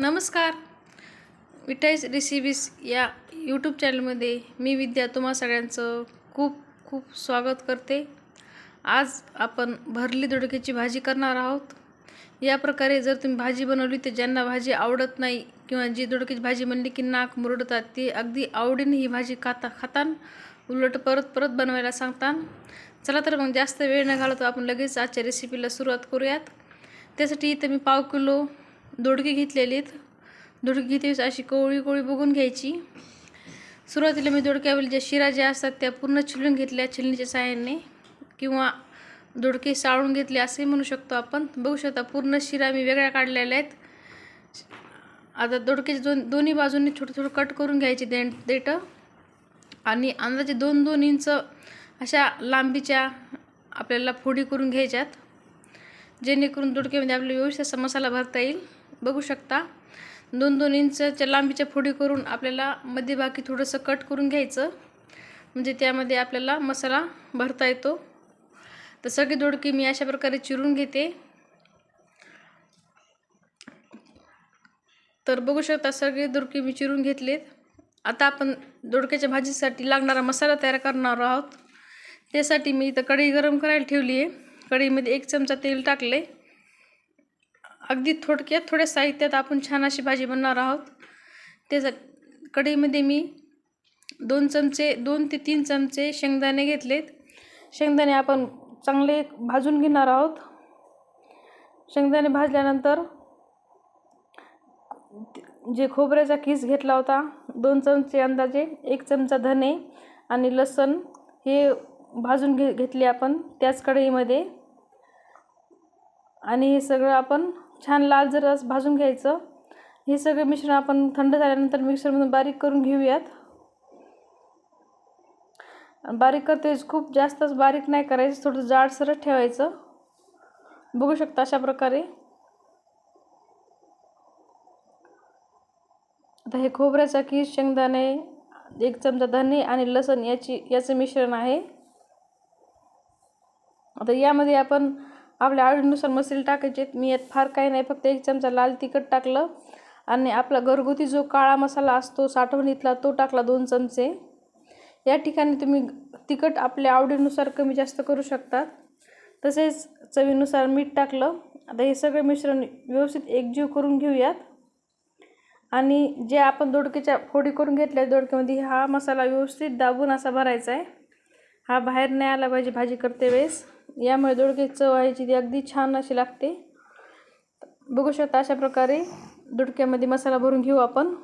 नमस्कार. विठाईस रेसिपीज या यूट्यूब चॅनलमध्ये मी विद्या तुम्हा सगळ्यांचं खूप खूप स्वागत करते. आज आपण भरली दोडक्याची भाजी करणार आहोत. या प्रकारे जर तुम्ही भाजी बनवली तर ज्यांना भाजी आवडत नाही किंवा जी दोडक्याची भाजी म्हणली की नाक मुरडतात ते अगदी आवडीने ही भाजी खाता खातान उलट परत परत बनवायला सांगतान. चला तर मग जास्त वेळ न घालतो आपण लगेच आजच्या रेसिपीला सुरुवात करूयात. त्यासाठी इथं मी पाव किलो दोडके घेतलेली आहेत दोडकी घेते अशी कोवळी कोवळी बघून घ्यायची. सुरुवातीला मी दोडक्यावरील ज्या शिरा ज्या असतात त्या पूर्ण छिलून घेतल्या छिलणीच्या साह्याने. किंवा दोडके साळून घेतले असे म्हणू शकतो आपण. बघू शकता पूर्ण शिरा मी वेगळ्या काढलेल्या आहेत. आता दोडक्याचे दोन दोन्ही बाजूंनी छोटं छोटं कट करून घ्यायचे दे देठं आणि अंदाजे दोन दोन इंच अशा लांबीच्या आपल्याला फोडी करून घ्यायच्यात. जेणेकरून दोडक्यामध्ये आपल्याला व्यवस्थित असा मसाला भरता येईल. बघू शकता. दोन दोन इंचच्या लांबीच्या फोडी करून आपल्याला मध्यभागी थोडंसं कट करून घ्यायचं. म्हणजे त्यामध्ये आपल्याला मसाला भरता येतो. तर सगळी दोडकी मी अशा प्रकारे चिरून घेते. तर बघू शकता सगळे दोडके मी चिरून घेतलेत. आता आपण दोडक्याच्या भाजीसाठी लागणारा मसाला तयार करणार आहोत. त्यासाठी मी इथं कढई गरम करायला ठेवली आहे. कढईमध्ये एक चमचा तेल टाकले अगदी थोडक्यात थोड्या साहित्यात आपण छान अशी भाजी बनणार आहोत. त्याचा कढईमध्ये मी दोन चमचे दोन ते तीन चमचे शेंगदाणे घेतलेत. शेंगदाणे आपण चांगले भाजून घेणार आहोत. शेंगदाणे भाजल्यानंतर जे खोबऱ्याचा किस घेतला होता दोन चमचे अंदाजे एक चमचा धने आणि लसण हे भाजून घे घेतले आपण त्याच कढईमध्ये. आणि हे सगळं आपण छान लाल जर भाजून घ्यायचं हे सगळं मिश्रण आपण थंड झाल्यानंतर मिक्सरमधून बारीक करून घेऊयात. बारीक करते खूप जास्तच बारीक नाही करायचं थोडं जाडसरच ठेवायचं. बघू शकता अशा प्रकारे. आता हे खोबऱ्याचा किस शेंगदाणे एक चमचा धने आणि लसण याची याचं मिश्रण आहे. आता यामध्ये आपण आपल्या आवडीनुसार मसाले टाकायचे. मी यात फार काही नाही फक्त एक चमचा लाल तिखट टाकलं आणि आपला घरगुती जो काळा मसाला असतो साठवणीतला तो टाकला दोन चमचे. या ठिकाणी तुम्ही तिखट आपल्या आवडीनुसार कमी जास्त करू शकतात तसेच चवीनुसार मीठ टाकलं. आता हे सगळं मिश्रण व्यवस्थित एकजीव करून घेऊयात. आणि जे आपण दोडक्याच्या फोडी करून घेतल्या दोडक्यामध्ये हा मसाला व्यवस्थित दाबून असा भरायचा आहे. हा बाहेर नाही आला पाहिजे भाजी करते वेळेस. यामुळे दोडक्याची चव आहे जी ती अगदी छान अशी लागते. बघू शकता अशा प्रकारे दोडक्यामध्ये मसाला भरून घेऊ आपण.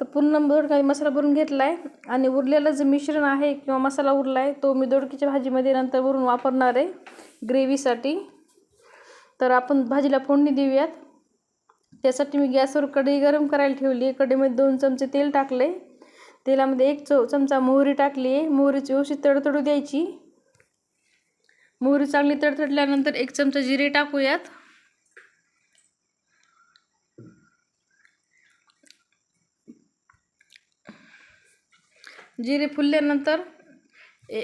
तर पूर्ण दोडका मसाला भरून घेतला आहे आणि उरलेलं जे मिश्रण आहे किंवा मसाला उरला आहे तो मी दोडकीच्या भाजीमध्ये नंतर भरून वापरणार आहे ग्रेव्हीसाठी. तर आपण भाजीला फोडणी देऊयात. त्यासाठी मी गॅसवर कढई गरम करायला ठेवली आहे. कढईमध्ये दोन चमचे तेल टाकले तेलामध्ये एक चव चमचा मोहरी टाकली आहे. मोहरीची व्यवस्थित तडतडू द्यायची. मोहरी चांगली तडतडल्यानंतर एक चमचा जिरे टाकूयात. जिरे फुलल्यानंतर ए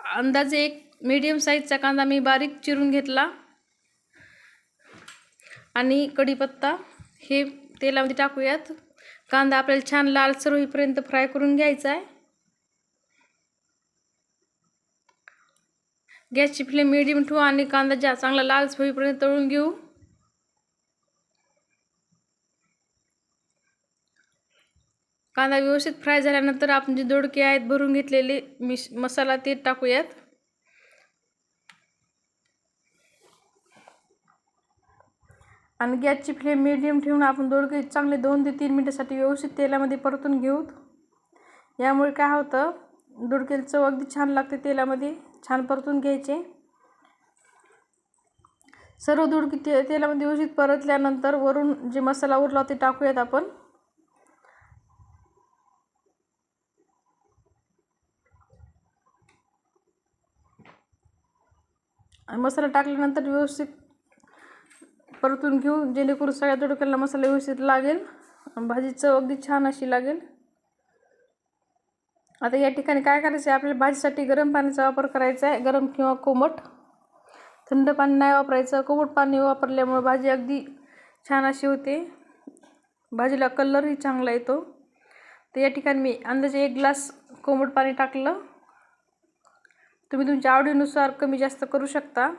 अंदाजे एक मीडियम साईजचा कांदा मी बारीक चिरून घेतला. आणि कढीपत्ता हे तेलामध्ये टाकूयात. कांदा आपल्याला छान लालसर होईपर्यंत फ्राय करून घ्यायचा आहे. गॅसची फ्लेम मिडियम ठेवू आणि कांदा जा चांगला लाल होईपर्यंत तळून घेऊ. कांदा व्यवस्थित फ्राय झाल्यानंतर आपण जे दोडके आहेत भरून घेतलेले मिश मसाला ते टाकूयात. आणि गॅसची फ्लेम मिडियम ठेवून आपण दोडके चांगले दोन ते तीन मिनटासाठी व्यवस्थित तेलामध्ये परतून घेऊत यामुळे काय होतं दोडक्याला चव अगदी छान लागते तेलामध्ये. छान परतून घ्यायचे. सर्व दूध ते तेलामध्ये व्यवस्थित परतल्यानंतर वरून जे मसाला उरला ते टाकूयात आपण. मसाला टाकल्यानंतर व्यवस्थित परतून घेऊ जेणेकरून सगळ्या दोडक्याला मसाला व्यवस्थित लागेल. भाजी चव अगदी छान अशी लागेल. आता या ठिकाणी काय करायचं आहे आपल्याला भाजीसाठी गरम पाण्याचा वापर करायचा आहे गरम किंवा कोमट. थंड पाणी नाही वापरायचं. कोमट पाणी वापरल्यामुळे भाजी अगदी छान अशी होते. भाजीला कलरही चांगला येतो. तर या ठिकाणी मी अंदाजे एक ग्लास कोमट पाणी टाकलं. तुम्ही तुमच्या आवडीनुसार कमी जास्त करू शकता.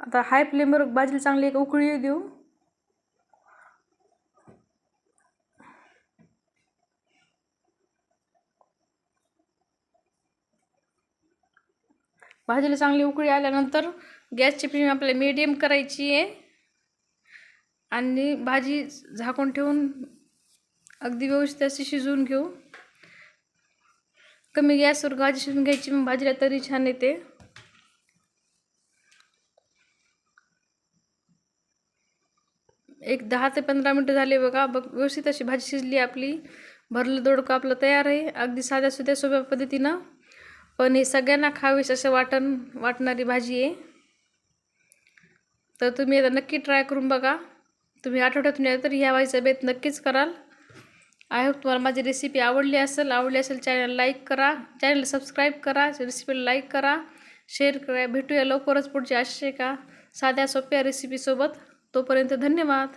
आता हाय फ्लेमवर भाजीला चांगली एक उकळी देऊ. भाजीला चांगली उकळी आल्यानंतर गॅसची फ्लेम आपल्याला मीडियम करायची आहे. आणि भाजी झाकून ठेवून अगदी व्यवस्थित अशी शिजवून घेऊ. कमी गॅसवर भाजी शिजून घ्यायची मग भाजीला तरी छान येते. एक दहा ते पंधरा मिनटं झाले बघा बघ व्यवस्थित अशी भाजी शिजली आपली. भरलं दोडकं आपलं तयार आहे. अगदी साध्या सुध्या सोप्या पद्धतीनं. पण हे सगळ्यांना खावीस असं वाटण वाटणारी भाजी आहे. तर तुम्ही आता नक्की ट्राय करून बघा. तुम्ही आठवड्यातून या तर ह्या भाजीचा बेत नक्कीच कराल. आय होप तुम्हाला माझी रेसिपी आवडली असेल आवडली असेल चॅनल लाईक करा. चॅनल सबस्क्राईब करा रेसिपीला लाईक करा. शेअर करा भेटूया लवकरच पुढच्या असे का साध्या सोप्या रेसिपीसोबत तोपर्यंत धन्यवाद.